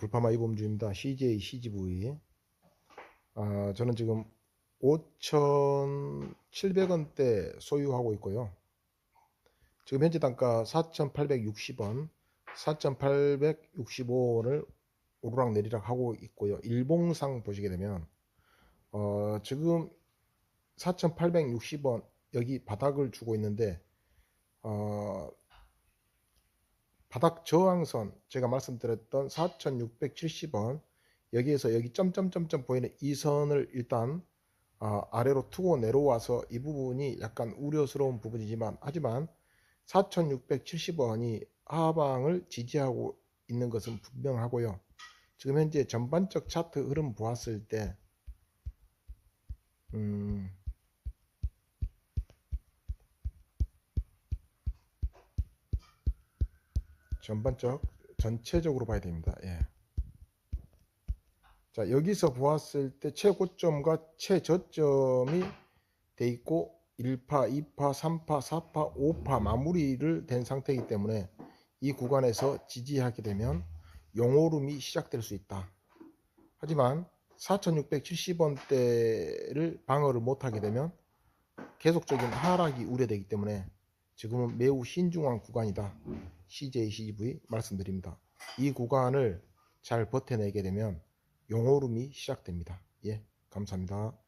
불파마 이범주입니다. CJ CGV. 아, 저는 지금 5,700원대 소유하고 있고요. 지금 현재 단가 4,860원, 4,865원을 오르락 내리락 하고 있고요. 일봉상 보시게 되면 어, 지금 4,860원 여기 바닥을 주고 있는데 어, 바닥 저항선 제가 말씀드렸던 4,670원 여기에서 여기 점점점점 보이는 이 선을 일단 아, 아래로 투고 내려와서 이 부분이 약간 우려스러운 부분이지만 하지만 4,670원이 하방을 지지하고 있는 것은 분명하고요. 지금 현재 전반적 차트 흐름 보았을 때 음, 전반적 전체적으로 봐야 됩니다. 예. 자 여기서 보았을 때 최고점과 최저점이 돼 있고 1파, 2파, 3파, 4파, 5파 마무리를 된 상태이기 때문에 이 구간에서 지지하게 되면 용오름이 시작될 수 있다. 하지만 4,670원대를 방어를 못하게 되면 계속적인 하락이 우려되기 때문에 지금은 매우 신중한 구간이다. CJ, CGV 말씀드립니다. 이 구간을 잘 버텨내게 되면 용오름이 시작됩니다. 예, 감사합니다.